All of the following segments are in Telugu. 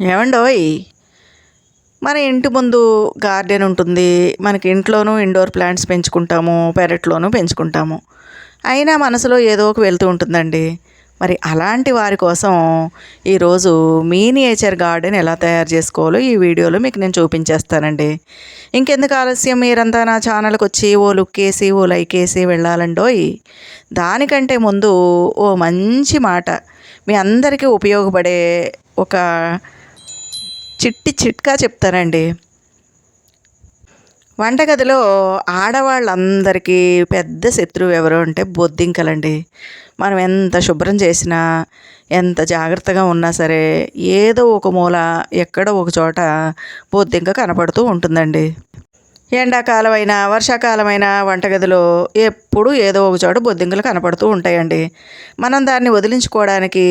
ఏమండోయ్ మన ఇంటి ముందు గార్డెన్ ఉంటుంది మనకి ఇంట్లోనూ ఇండోర్ ప్లాంట్స్ పెంచుకుంటాము పెరట్లోనూ పెంచుకుంటాము. అయినా మనసులో ఏదో ఒక వెళ్తూ ఉంటుందండి. మరి అలాంటి వారి కోసం ఈరోజు మీనియేచర్ గార్డెన్ ఎలా తయారు చేసుకోవాలో ఈ వీడియోలో మీకు నేను చూపించేస్తానండి. ఇంకెందుకు ఆలస్యం? మీరంతా నా ఛానల్కి వచ్చి ఓ లుక్ వేసి ఓ లైక్ వేసి వెళ్ళాలండోయ్ దానికంటే ముందు ఓ మంచి మాట. మీ అందరికీ ఉపయోగపడే ఒక చిట్టి చిట్కా చెప్తానండి వంటగదిలో ఆడవాళ్ళందరికీ పెద్ద శత్రువు ఎవరు అంటే బొద్దింకలండి. మనం ఎంత శుభ్రం చేసినా ఎంత జాగ్రత్తగా ఉన్నా సరే ఏదో ఒక మూల ఎక్కడో ఒక చోట బొద్దింక కనపడుతూ ఉంటుందండి. ఎండాకాలమైన వర్షాకాలమైన వర్షాకాలమైనా వంటగదిలో ఎప్పుడు ఏదో ఒక చోట బొద్దింకలు కనపడుతూ ఉంటాయండి. మనం దాన్ని వదిలించుకోవడానికి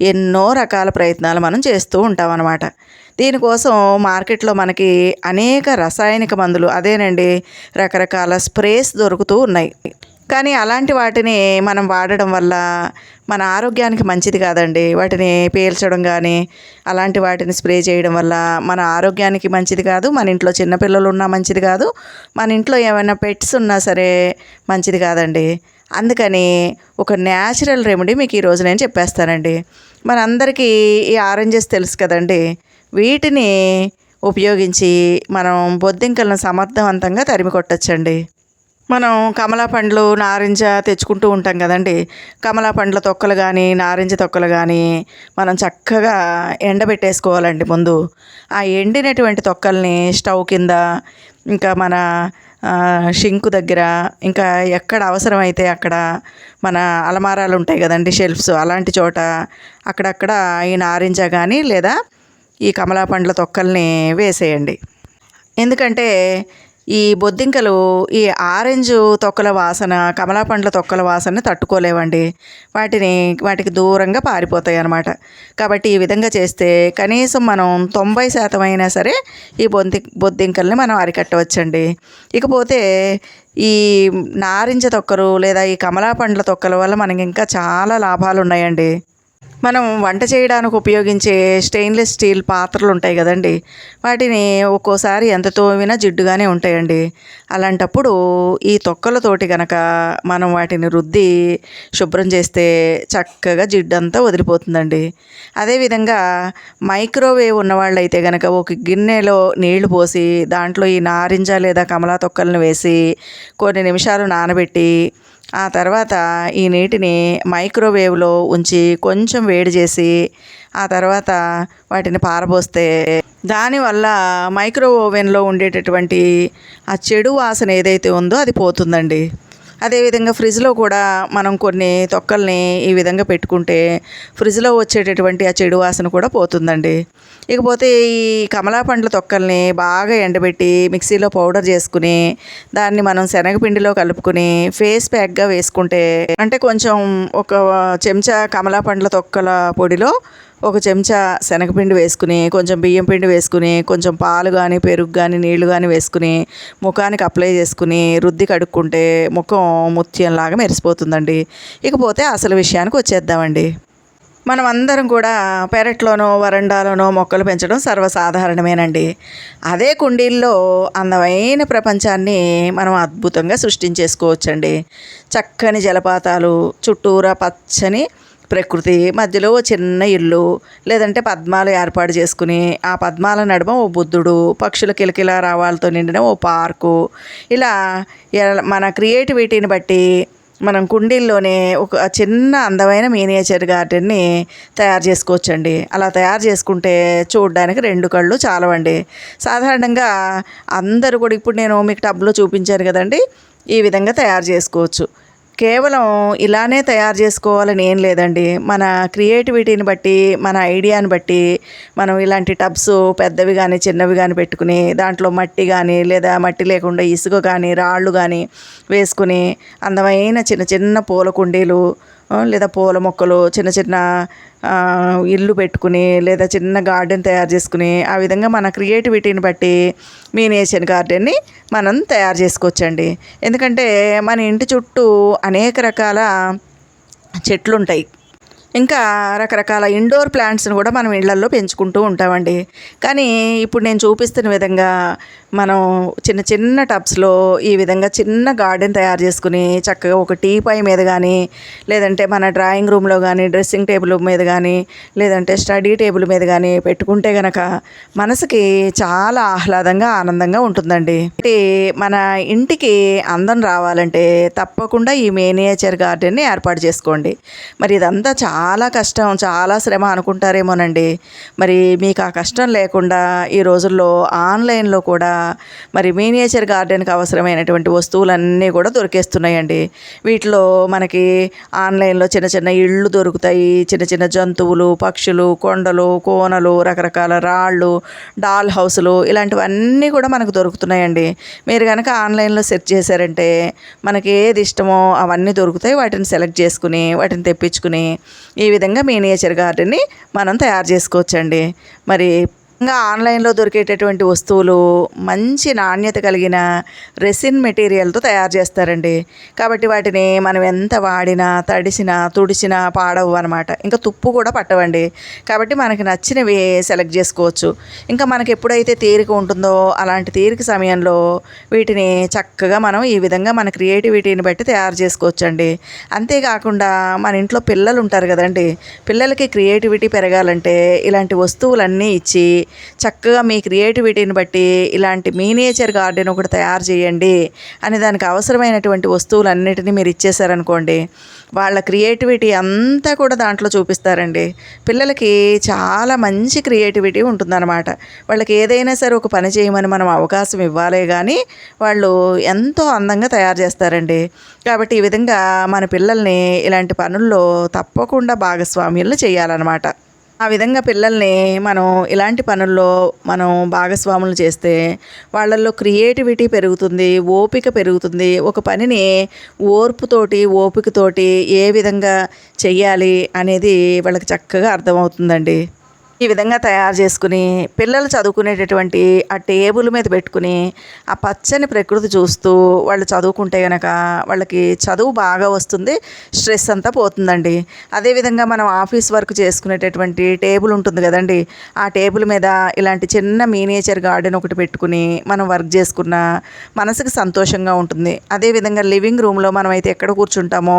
ఎన్నో రకాల ప్రయత్నాలు మనం చేస్తూ ఉంటాం అన్నమాట దీనికోసం మార్కెట్లో మనకి అనేక రసాయనిక మందులు అదేనండి రకరకాల స్ప్రేస్ దొరుకుతూ ఉన్నాయి. కానీ అలాంటి వాటిని మనం వాడడం వల్ల మన ఆరోగ్యానికి మంచిది కాదండి. వాటిని పీల్చడం కానీ అలాంటి వాటిని స్ప్రే చేయడం వల్ల మన ఆరోగ్యానికి మంచిది కాదు. మన ఇంట్లో చిన్నపిల్లలు ఉన్నా మంచిది కాదు. మన ఇంట్లో ఏమైనా పెట్స్ ఉన్నా సరే మంచిది కాదండి. అందుకని ఒక న్యాచురల్ రెమెడీ మీకు ఈరోజు నేను చెప్పేస్తానండి. మనందరికీ ఈ ఆరెంజెస్ తెలుసు కదండి. వీటిని ఉపయోగించి మనం బొద్దింకలను సమర్థవంతంగా తరిమి కొట్టచ్చండి. మనం కమలా పండ్లు నారింజ తెచ్చుకుంటూ ఉంటాం కదండి. కమలా పండ్ల తొక్కలు కానీ నారింజ తొక్కలు కానీ మనం చక్కగా ఎండబెట్టేసుకోవాలండి ముందు. ఆ ఎండినటువంటి తొక్కల్ని స్టవ్ కింద ఇంకా మన షింకు దగ్గర ఇంకా ఎక్కడ అవసరమైతే అక్కడ మన అలమారాలు ఉంటాయి కదండి షెల్ఫ్స్ అలాంటి చోట అక్కడక్కడ ఈ నారింజ కానీ లేదా ఈ కమలా పండ్ల తొక్కల్ని వేసేయండి. ఎందుకంటే ఈ బొద్దింకలు ఈ ఆరెంజ్ తొక్కల వాసన కమలా పండ్ల తొక్కల వాసన తట్టుకోలేవండి. వాటిని వాటికి దూరంగా పారిపోతాయి అన్నమాట. కాబట్టి ఈ విధంగా చేస్తే కనీసం మనం తొంభై శాతం అయినా సరే ఈ బొద్ది బొద్దింకల్ని మనం అరికట్టవచ్చండి. ఇకపోతే ఈ నారింజ తొక్కలు లేదా ఈ కమలా పండ్ల తొక్కల వల్ల మనకి ఇంకా చాలా లాభాలు ఉన్నాయండి మనం వంట చేయడానికి ఉపయోగించే స్టెయిన్లెస్ స్టీల్ పాత్రలు ఉంటాయి కదండి. వాటిని ఒక్కోసారి ఎంత తోమినా జిడ్డుగానే ఉంటాయండి. అలాంటప్పుడు ఈ తొక్కలతోటి కనుక మనం వాటిని రుద్ది శుభ్రం చేస్తే చక్కగా జిడ్డంతా వదిలిపోతుందండి. అదేవిధంగా మైక్రోవేవ్ ఉన్నవాళ్ళైతే కనుక ఒక గిన్నెలో నీళ్ళు పోసి దాంట్లో ఈ నారింజ లేదా కమలా తొక్కలను వేసి కొన్ని నిమిషాలు నానబెట్టి ఆ తర్వాత ఈ నీటిని మైక్రోవేవ్లో ఉంచి కొంచెం వేడి చేసి ఆ తర్వాత వాటిని పారబోస్తే దానివల్ల మైక్రో ఓవెన్లో ఉండేటటువంటి ఆ చెడు వాసన ఏదైతే ఉందో అది పోతుందండి. అదేవిధంగా ఫ్రిడ్జ్లో కూడా మనం కొన్ని తొక్కల్ని ఈ విధంగా పెట్టుకుంటే ఫ్రిడ్జ్లో వచ్చేటటువంటి ఆ చెడు వాసన కూడా పోతుందండి. ఇకపోతే ఈ కమలా పండ్ల తొక్కల్ని బాగా ఎండబెట్టి మిక్సీలో పౌడర్ చేసుకుని దాన్ని మనం శనగపిండిలో కలుపుకుని ఫేస్ ప్యాక్గా వేసుకుంటే అంటే కొంచెం ఒక చెంచా కమలా పండ్ల తొక్కల పొడిలో ఒక చెంచా శనగపిండి వేసుకుని కొంచెం బియ్యం పిండి వేసుకుని కొంచెం పాలు కానీ పెరుగు కానీ నీళ్ళు కానీ వేసుకుని ముఖానికి అప్లై చేసుకుని రుద్ది కడుక్కుంటే ముఖం ముత్యంలాగా మెరిసిపోతుందండి. ఇకపోతే అసలు విషయానికి వచ్చేద్దామండి. మనం అందరం కూడా పెరట్లోనో వరండాలోనో మొక్కలు పెంచడం సర్వసాధారణమేనండి. అదే కుండీల్లో అందమైన ప్రపంచాన్ని మనం అద్భుతంగా సృష్టించేసుకోవచ్చండి. చక్కని జలపాతాలు చుట్టూరా పచ్చని ప్రకృతి మధ్యలో ఓ చిన్న ఇల్లు లేదంటే పద్మాలు ఏర్పాటు చేసుకుని ఆ పద్మాల నడుమ ఓ బుద్ధుడు పక్షుల కిలకిల రావాలతో నిండిన ఓ పార్కు. ఇలా మన క్రియేటివిటీని బట్టి మనం కుండీల్లోనే ఒక చిన్న అందమైన మీనియేచర్ గార్డెన్ని తయారు చేసుకోవచ్చండి. అలా తయారు చేసుకుంటే చూడడానికి రెండు కళ్ళు చాలవండి. సాధారణంగా అందరూ కూడా ఇప్పుడు నేను మీకు టబ్లో చూపించాను కదండి ఈ విధంగా తయారు చేసుకోవచ్చు. కేవలం ఇలానే తయారు చేసుకోవాలని ఏం లేదండి. మన క్రియేటివిటీని బట్టి మన ఐడియాని బట్టి మనం ఇలాంటి టబ్స్ పెద్దవి కానీ చిన్నవి కానీ పెట్టుకుని దాంట్లో మట్టి కానీ లేదా మట్టి లేకుండా ఇసుక కానీ రాళ్ళు కానీ వేసుకుని అందమైన చిన్న చిన్న పూల కుండీలు లేదా పూల మొక్కలు చిన్న చిన్న ఇల్లు పెట్టుకుని లేదా చిన్న గార్డెన్ తయారు చేసుకుని ఆ విధంగా మన క్రియేటివిటీని బట్టి మీనేషన్ గార్డెన్ని మనం తయారు చేసుకోవచ్చండి. ఎందుకంటే మన ఇంటి చుట్టూ అనేక రకాల చెట్లు ఉంటాయి ఇంకా రకరకాల ఇండోర్ ప్లాంట్స్ని కూడా మనం ఇళ్ళల్లో పెంచుకుంటూ ఉంటామండి. కానీ ఇప్పుడు నేను చూపిస్తున్న విధంగా మనం చిన్న చిన్న టబ్స్లో ఈ విధంగా చిన్న గార్డెన్ తయారు చేసుకుని చక్కగా ఒక టీ పై మీద కానీ లేదంటే మన డ్రాయింగ్ రూమ్లో కానీ డ్రెస్సింగ్ టేబుల్ మీద కానీ లేదంటే స్టడీ టేబుల్ మీద కానీ పెట్టుకుంటే గనక మనసుకి చాలా ఆహ్లాదంగా ఆనందంగా ఉంటుందండి. మన ఇంటికి అందం రావాలంటే తప్పకుండా ఈ మేనేచర్ గార్డెన్ని ఏర్పాటు చేసుకోండి. మరి ఇదంతా చాలా కష్టం చాలా శ్రమ అనుకుంటారేమోనండి. మరి మీకు ఆ కష్టం లేకుండా ఈ రోజుల్లో ఆన్లైన్లో కూడా మరి మీనియేచర్ గార్డెన్కి అవసరమైనటువంటి వస్తువులన్నీ కూడా దొరికేస్తున్నాయండి. వీటిలో మనకి ఆన్లైన్లో చిన్న చిన్న ఇళ్ళు దొరుకుతాయి. చిన్న చిన్న జంతువులు పక్షులు కొండలు కోనలు రకరకాల రాళ్ళు డాల్ హౌస్లు ఇలాంటివన్నీ కూడా మనకు దొరుకుతున్నాయండి. మీరు కనుక ఆన్లైన్లో సెర్చ్ చేశారంటే మనకి ఏది ఇష్టమో అవన్నీ దొరుకుతాయి. వాటిని సెలెక్ట్ చేసుకుని వాటిని తెప్పించుకుని ఈ విధంగా మీనియేచర్ గార్డెన్ని మనం తయారు చేసుకోవచ్చండి. మరి ఇంకా ఆన్లైన్లో దొరికేటటువంటి వస్తువులు మంచి నాణ్యత కలిగిన రెసిన్ మెటీరియల్తో తయారు చేస్తారండి. కాబట్టి వాటిని మనం ఎంత వాడినా తడిసినా తుడిచినా పాడవు అనమాట ఇంకా తుప్పు కూడా పట్టవండి. కాబట్టి మనకి నచ్చినవి సెలెక్ట్ చేసుకోవచ్చు. ఇంకా మనకి ఎప్పుడైతే తీరిక ఉంటుందో అలాంటి తీరిక సమయంలో వీటిని చక్కగా మనం ఈ విధంగా మన క్రియేటివిటీని బట్టి తయారు చేసుకోవచ్చండి. అంతేకాకుండా మన ఇంట్లో పిల్లలు ఉంటారు కదండి. పిల్లలకి క్రియేటివిటీ పెరగాలంటే ఇలాంటి వస్తువులన్నీ ఇచ్చి చక్కగా మీ క్రియేటివిటీని బట్టి ఇలాంటి మీనియేచర్ గార్డెన్ ఒకటి తయారు చేయండి అని దానికి అవసరమైనటువంటి వస్తువులన్నిటినీ మీరు ఇచ్చేసారనుకోండి వాళ్ళ క్రియేటివిటీ అంతా కూడా దాంట్లో చూపిస్తారండి. పిల్లలకి చాలా మంచి క్రియేటివిటీ ఉంటుందన్నమాట. వాళ్ళకి ఏదైనా సరే ఒక పని చేయమని మనం అవకాశం ఇవ్వాలే కానీ వాళ్ళు ఎంతో అందంగా తయారు చేస్తారండి. కాబట్టి ఈ విధంగా మన పిల్లల్ని ఇలాంటి పనుల్లో తప్పకుండా భాగస్వామ్యులు చేయాలన్నమాట. ఆ విధంగా పిల్లల్ని మనం ఇలాంటి పనుల్లో మనం భాగస్వాములు చేస్తే వాళ్ళల్లో క్రియేటివిటీ పెరుగుతుంది ఓపిక పెరుగుతుంది. ఒక పనిని ఓర్పుతోటి ఓపికతోటి ఏ విధంగా చెయ్యాలి అనేది వాళ్ళకి చక్కగా అర్థమవుతుందండి. ఈ విధంగా తయారు చేసుకుని పిల్లలు చదువుకునేటటువంటి ఆ టేబుల్ మీద పెట్టుకుని ఆ పచ్చని ప్రకృతి చూస్తూ వాళ్ళు చదువుకుంటే కనుక వాళ్ళకి చదువు బాగా వస్తుంది స్ట్రెస్ అంతా పోతుందండి. అదేవిధంగా మనం ఆఫీస్ వర్క్ చేసుకునేటటువంటి టేబుల్ ఉంటుంది కదండి ఆ టేబుల్ మీద ఇలాంటి చిన్న మీనేచర్ గార్డెన్ ఒకటి పెట్టుకుని మనం వర్క్ చేసుకున్న మనసుకు సంతోషంగా ఉంటుంది. అదేవిధంగా లివింగ్ రూమ్లో మనం అయితే ఎక్కడ కూర్చుంటామో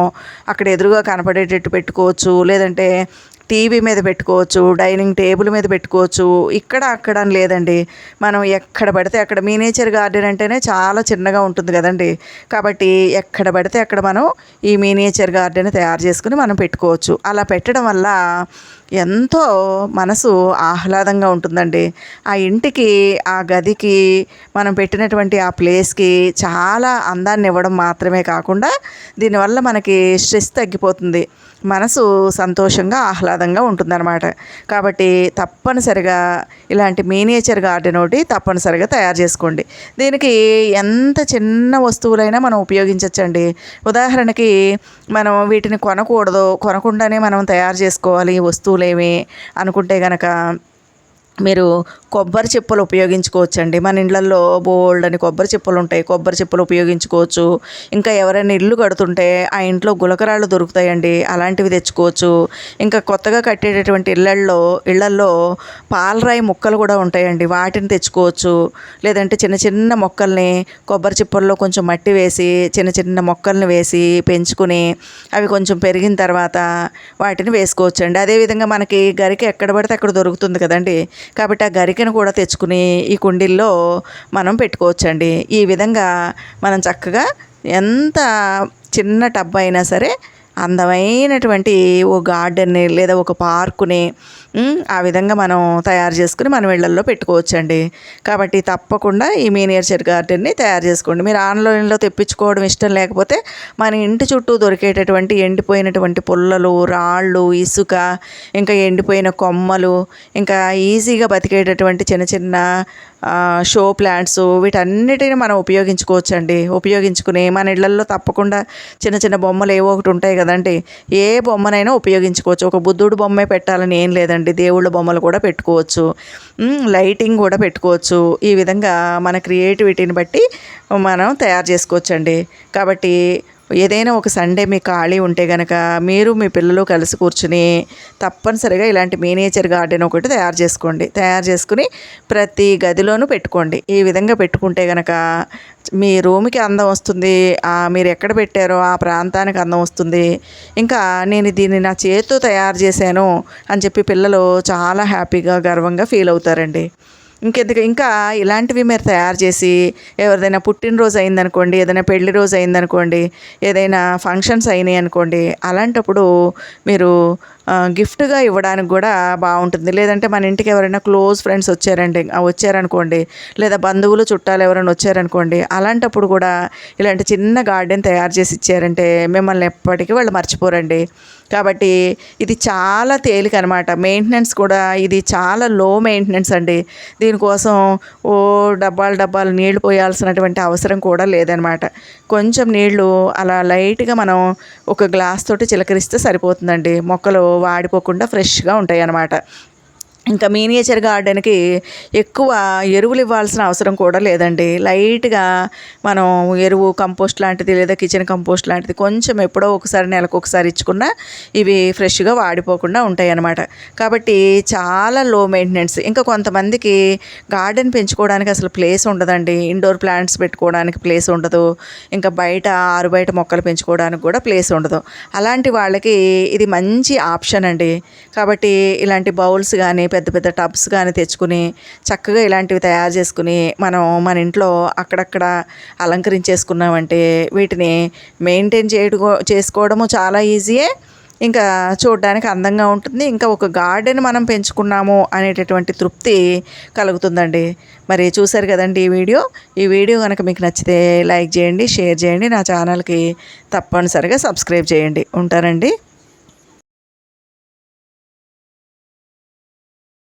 అక్కడ ఎదురుగా కనపడేటట్టు పెట్టుకోవచ్చు లేదంటే టీవీ మీద పెట్టుకోవచ్చు డైనింగ్ టేబుల్ మీద పెట్టుకోవచ్చు ఇక్కడ అక్కడ అని లేదండి. మనం ఎక్కడ పడితే అక్కడ మీనేచర్ గార్డెన్ అంటేనే చాలా చిన్నగా ఉంటుంది కదండి. కాబట్టి ఎక్కడ పడితే అక్కడ మనం ఈ మినేచర్ గార్డెన్ తయారు చేసుకుని మనం పెట్టుకోవచ్చు. అలా పెట్టడం వల్ల ఎంతో మనసు ఆహ్లాదంగా ఉంటుందండి. ఆ ఇంటికి ఆ గదికి మనం పెట్టినటువంటి ఆ ప్లేస్కి చాలా అందాన్ని ఇవ్వడం మాత్రమే కాకుండా దీనివల్ల మనకి స్ట్రెస్ తగ్గిపోతుంది. మనసు సంతోషంగా ఆహ్లాదంగా ఉంటుందన్నమాట. కాబట్టి తప్పనిసరిగా ఇలాంటి మీనేచర్ గార్డెన్ ఒకటి తప్పనిసరిగా తయారు చేసుకోండి. దీనికి ఎంత చిన్న వస్తువులైనా మనం ఉపయోగించవచ్చండి ఉదాహరణకి మనం వీటిని కొనకూడదు కొనకుండానే మనం తయారు చేసుకోవాలి ఈ వస్తువులేమి అనుకుంటే కనుక మీరు కొబ్బరి చిప్పలు ఉపయోగించుకోవచ్చండి. మన ఇళ్ళల్లో బోల్డ్ అని కొబ్బరి చిప్పలు ఉంటాయి. కొబ్బరి చిప్పలు ఉపయోగించుకోవచ్చు. ఇంకా ఎవరైనా ఇల్లు కడుతుంటే ఆ ఇంట్లో గులకరాళ్ళు దొరుకుతాయండి. అలాంటివి తెచ్చుకోవచ్చు. ఇంకా కొత్తగా కట్టేటటువంటి ఇళ్ళల్లో ఇళ్ళల్లో పాలరాయి మొక్కలు కూడా ఉంటాయండి. వాటిని తెచ్చుకోవచ్చు. లేదంటే చిన్న చిన్న మొక్కల్ని కొబ్బరి చిప్పల్లో కొంచెం మట్టి వేసి చిన్న చిన్న మొక్కల్ని వేసి పెంచుకుని అవి కొంచెం పెరిగిన తర్వాత వాటిని వేసుకోవచ్చండి. అదేవిధంగా మనకి గరిక ఎక్కడ పడితే అక్కడ దొరుకుతుంది కదండి. కాబట్టి ఆ గరికను కూడా తెచ్చుకుని ఈ కుండీల్లో మనం పెట్టుకోవచ్చండి. ఈ విధంగా మనం చక్కగా ఎంత చిన్న టబ్ అయినా సరే అందమైనటువంటి ఓ గార్డెన్ని లేదా ఒక పార్కుని ఆ విధంగా మనం తయారు చేసుకుని మనం ఇళ్ళల్లో పెట్టుకోవచ్చండి. కాబట్టి తప్పకుండా ఈ మీనియేచర్ గార్డెన్ని తయారు చేసుకోండి. మీరు ఆన్లైన్లో తెప్పించుకోవడం ఇష్టం లేకపోతే మన ఇంటి చుట్టూ దొరికేటటువంటి ఎండిపోయినటువంటి పుల్లలు రాళ్ళు ఇసుక ఇంకా ఎండిపోయిన కొమ్మలు ఇంకా ఈజీగా బతికేటటువంటి చిన్న చిన్న షో ప్లాంట్స్ వీటన్నిటిని మనం ఉపయోగించుకోవచ్చండి. ఉపయోగించుకుని మన ఇళ్ళలో తప్పకుండా చిన్న చిన్న బొమ్మలు ఏవో ఒకటి ఉంటాయి కదండి. ఏ బొమ్మనైనా ఉపయోగించుకోవచ్చు. ఒక బుద్ధుడు బొమ్మే పెట్టాలని ఏం లేదండి. దేవుళ్ళ బొమ్మలు కూడా పెట్టుకోవచ్చు. లైటింగ్ కూడా పెట్టుకోవచ్చు. ఈ విధంగా మన క్రియేటివిటీని బట్టి మనం తయారు చేసుకోవచ్చండి. కాబట్టి ఏదైనా ఒక సండే మీకు ఖాళీ ఉంటే కనుక మీరు మీ పిల్లలు కలిసి కూర్చుని తప్పనిసరిగా ఇలాంటి మీనేచర్ గార్డెన్ ఒకటి తయారు చేసుకోండి. తయారు చేసుకుని ప్రతి గదిలోనూ పెట్టుకోండి. ఈ విధంగా పెట్టుకుంటే కనుక మీ రూమ్కి అందం వస్తుంది మీరు ఎక్కడ పెట్టారో ఆ ప్రాంతానికి అందం వస్తుంది. ఇంకా నేను దీన్ని నా చేతితో తయారు చేశాను అని చెప్పి పిల్లలు చాలా హ్యాపీగా గర్వంగా ఫీల్ అవుతారండి. ఇంకెందుకు? ఇంకా ఇలాంటివి మీరు తయారు చేసి ఎవరిదైనా పుట్టినరోజు అయిందనుకోండి ఏదైనా పెళ్ళి రోజు అయిందనుకోండి ఏదైనా ఫంక్షన్స్ అయినాయి అనుకోండి అలాంటప్పుడు మీరు గిఫ్ట్గా ఇవ్వడానికి కూడా బాగుంటుంది. లేదంటే మన ఇంటికి ఎవరైనా క్లోజ్ ఫ్రెండ్స్ వచ్చారండి వచ్చారనుకోండి లేదా బంధువులు చుట్టాలు ఎవరైనా వచ్చారనుకోండి అలాంటప్పుడు కూడా ఇలాంటి చిన్న గార్డెన్ తయారు చేసి ఇచ్చారంటే మిమ్మల్ని ఎప్పటికీ వాళ్ళు మర్చిపోరండి. కాబట్టి ఇది చాలా తేలిక అనమాట మెయింటెనెన్స్ కూడా ఇది చాలా లో మెయింటెనెన్స్ అండి. దీనికోసం ఓ డబ్బాలు డబ్బాలు నీళ్ళు పోయాల్సినటువంటి అవసరం కూడా లేదనమాట కొంచెం నీళ్ళు అలా లైట్గా మనం ఒక గ్లాస్ తోటి చిలకరిస్తే సరిపోతుందండి. మొక్కలు వాడిపోకుండా ఫ్రెష్గా ఉంటాయి అన్నమాట ఇంకా మీనియేచర్ గార్డెన్కి ఎక్కువ ఎరువులు ఇవ్వాల్సిన అవసరం కూడా లేదండి. లైట్గా మనం ఎరువు కంపోస్ట్ లాంటిది లేదా కిచెన్ కంపోస్ట్ లాంటిది కొంచెం ఎప్పుడో ఒకసారి నెలకు ఒకసారి ఇచ్చుకున్నా ఇవి ఫ్రెష్గా వాడిపోకుండా ఉంటాయి అన్నమాట కాబట్టి చాలా లో మెయింటెనెన్స్ ఇంకా కొంతమందికి గార్డెన్ పెంచుకోవడానికి అసలు ప్లేస్ ఉండదండి. ఇండోర్ ప్లాంట్స్ పెట్టుకోవడానికి ప్లేస్ ఉండదు. ఇంకా బయట ఆరు బయట మొక్కలు పెంచుకోవడానికి కూడా ప్లేస్ ఉండదు. అలాంటి వాళ్ళకి ఇది మంచి ఆప్షన్ అండి. కాబట్టి ఇలాంటి బౌల్స్ కానీ పెద్ద పెద్ద టబ్స్ కానీ తెచ్చుకుని చక్కగా ఇలాంటివి తయారు చేసుకుని మనం మన ఇంట్లో అక్కడక్కడ అలంకరించేసుకున్నామంటే వీటిని మెయింటైన్ చేయడం చేసుకోవడము చాలా ఈజీయే ఇంకా చూడడానికి అందంగా ఉంటుంది. ఇంకా ఒక గార్డెన్ మనం పెంచుకున్నాము అనేటటువంటి తృప్తి కలుగుతుందండి. మరి చూశారు కదండి ఈ వీడియో. ఈ వీడియో కనుక మీకు నచ్చితే లైక్ చేయండి షేర్ చేయండి. నా ఛానల్కి తప్పనిసరిగా సబ్స్క్రైబ్ చేయండి. ఉంటారండి